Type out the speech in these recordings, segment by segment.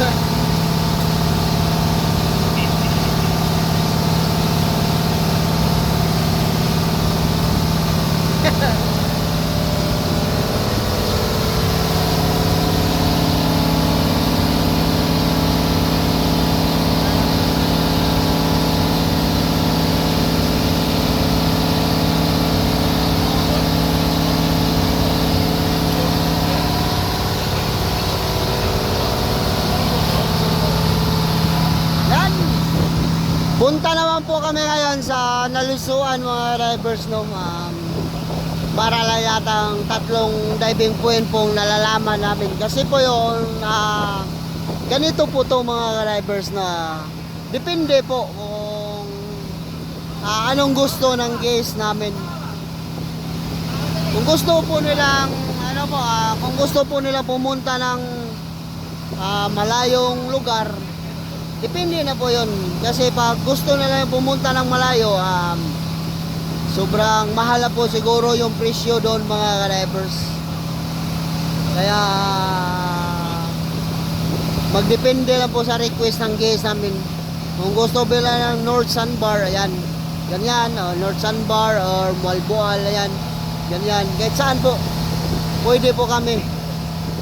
это drivers no. Um, para lang yatang tatlong diving point pong nalalaman namin. Kasi po yung ah, ganito po to mga drivers na depende po kung ah, anong gusto ng case namin. Kung gusto po nilang ano po, ah, kung gusto po nila pumunta ng ah, malayong lugar, depende na po 'yon. Kasi pag gusto nila pumunta ng malayo, um, sobrang mahal na po siguro yung presyo doon mga drivers. Kaya magdepende lang po sa request ng guest namin. Kung gusto bila ng North Sandbar, ayan. Ganyan, oh, North Sandbar or Malboal, ayan. Ganyan. Kahit saan po. Pwede po kami.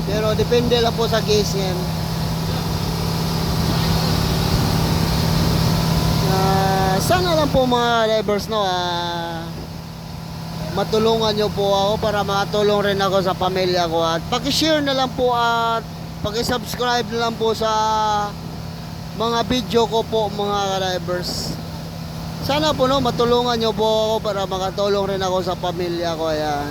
Pero depende lang po sa case yan. Ah, sana lang po mga drivers no ah, matulungan nyo po ako para makatulong rin ako sa pamilya ko at paki-share na lang po at paki-subscribe na lang po sa mga video ko po mga drivers sana po no matulungan nyo po ako para makatulong rin ako sa pamilya ko ayan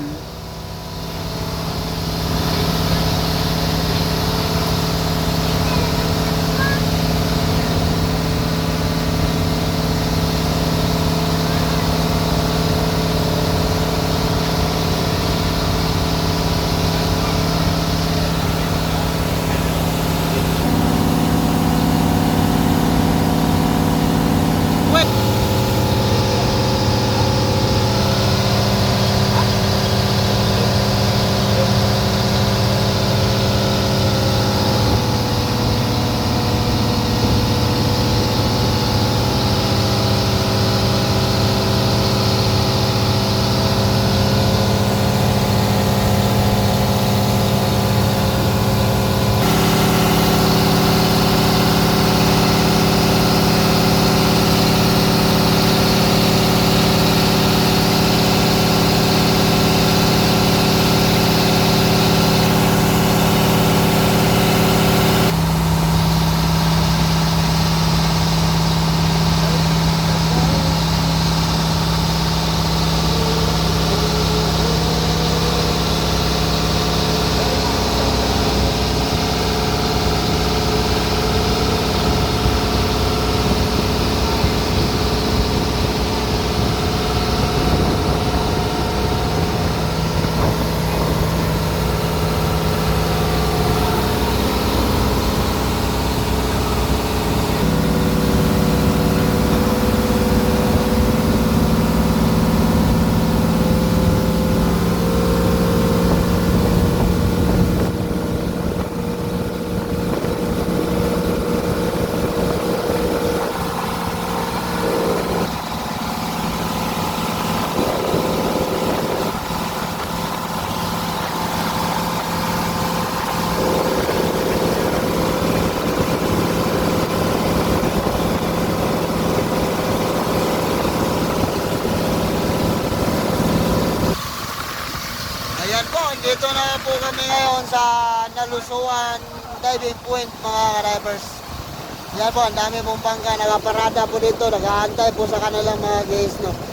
ngayon sa Nalusuan Diving Point mga drivers. Ayan po, ang dami pong bangka nakaparada po dito, nag-aantay po sa kanilang mga guys, no.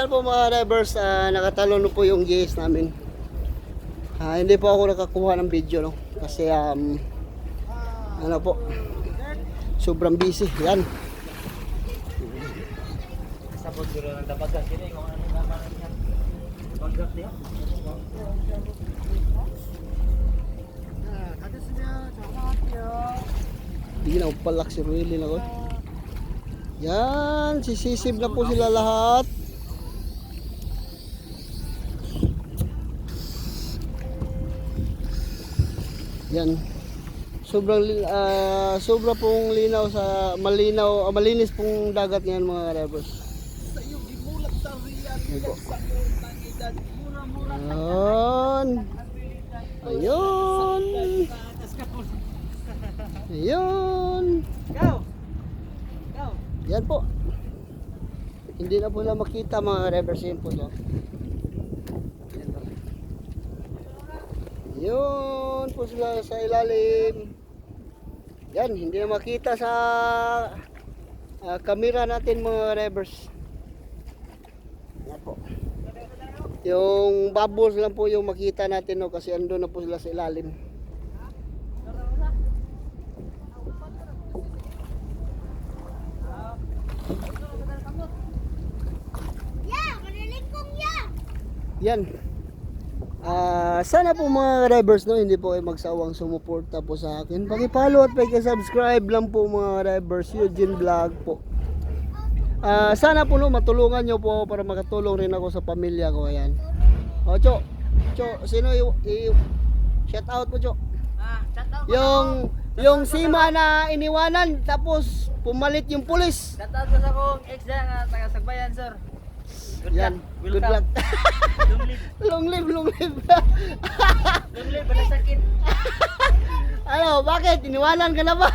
Ayan po mga drivers, ah, nakatalon po yung GS namin. Ah, hindi po ako nakakuha ng video, no? Kasi, um, ano po, sobrang busy. Yan. Sabot duro ng dabagat kini kung ano naman niya. Bagat niya. Hindi na palak si Rueli na ko. Yan, sisisib na po sila lahat. Yan. Sobrang ah, sobra pong linaw sa malinaw, ah, malinis pong dagat ngayon mga drivers. Yan po. Ayun. Ayun. Ayun. Go. Go. Yan po. Hindi na po na makita mga reverse yun po. No? Yun po sila sa ilalim. Yan, hindi makita sa ah, camera natin mga reverse. Yan po. Yung bubbles lang po yung makita natin no kasi ando na po sila sa ilalim. Yan. Ah, sana po mga drivers no, hindi po ay magsawang sumuporta po sa akin. Paki-follow at paki-subscribe lang po mga drivers Eugene Vlog po. Ah, sana po no matulungan niyo po para makatulong rin ako sa pamilya ko ayan. O Cho, Cho, sino yung shout out po Cho? Ah, chat out. Yung yung sima na iniwanan tapos pumalit yung pulis. Chat out ko sa kong ex dyan nga taga Sagbayan, sir. Good Yan, luck. good luck. Long live. long live, long live. Long live, wala sakit. ano, bakit? Iniwanan ka na ba?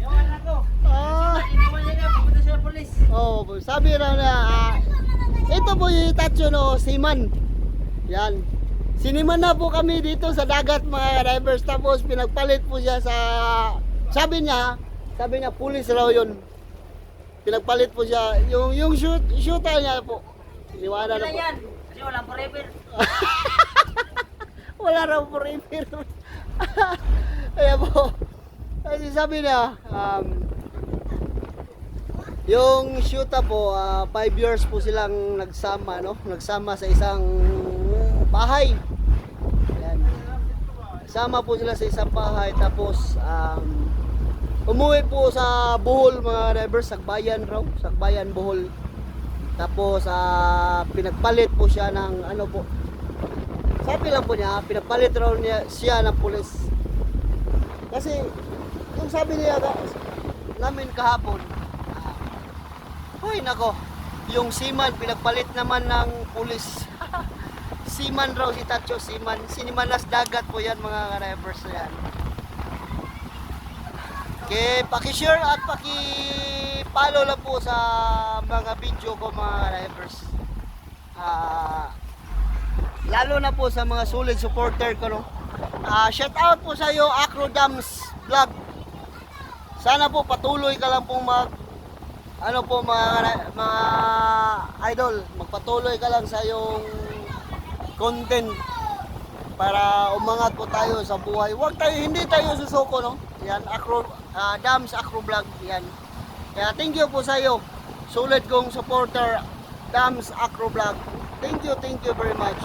Yawan ako. Ah. Iniwan niya na, pupunta ng polis. Oh, sabi raw na ah, ito po yung Itacho no, Siman. Yan. Siniman na po kami dito sa dagat mga drivers tapos pinagpalit po siya sa sabi niya, sabi niya pulis raw yun. Pinagpalit po siya yung yung shoot shooter niya po. Iniwanan na Wala po. yan. Kasi walang forever. Wala raw forever. Kaya po. Kasi sabi niya, um, yung shoota po, 5 years po silang nagsama, no? Nagsama sa isang bahay. Yan. Sama po sila sa isang bahay tapos um, umuwi po sa Bohol mga drivers, Sagbayan raw, Sagbayan Bohol. Tapos ah, pinagpalit po siya ng ano po. Sabi lang po niya, pinagpalit raw niya siya ng pulis. Kasi yung sabi niya namin kahapon, ah, Hoy nako, yung seaman pinagpalit naman ng pulis. seaman raw si Tacho, seaman. Sinimanas dagat po yan mga drivers yan. Okay, paki-share at paki-follow lang po sa mga video ko mga drivers. Ah, lalo na po sa mga solid supporter ko no. Ah, shout out po sa iyo Acro Dams Vlog. Sana po patuloy ka lang pong mag ano po mga mga idol, magpatuloy ka lang sa iyong content para umangat po tayo sa buhay. Huwag tayo, hindi tayo susuko, no? Yan, Acro, ah, Dams Acro Vlog, yan. Kaya thank you po sa iyo. Sulit kong supporter, Dams Acro Vlog. Thank you, thank you very much.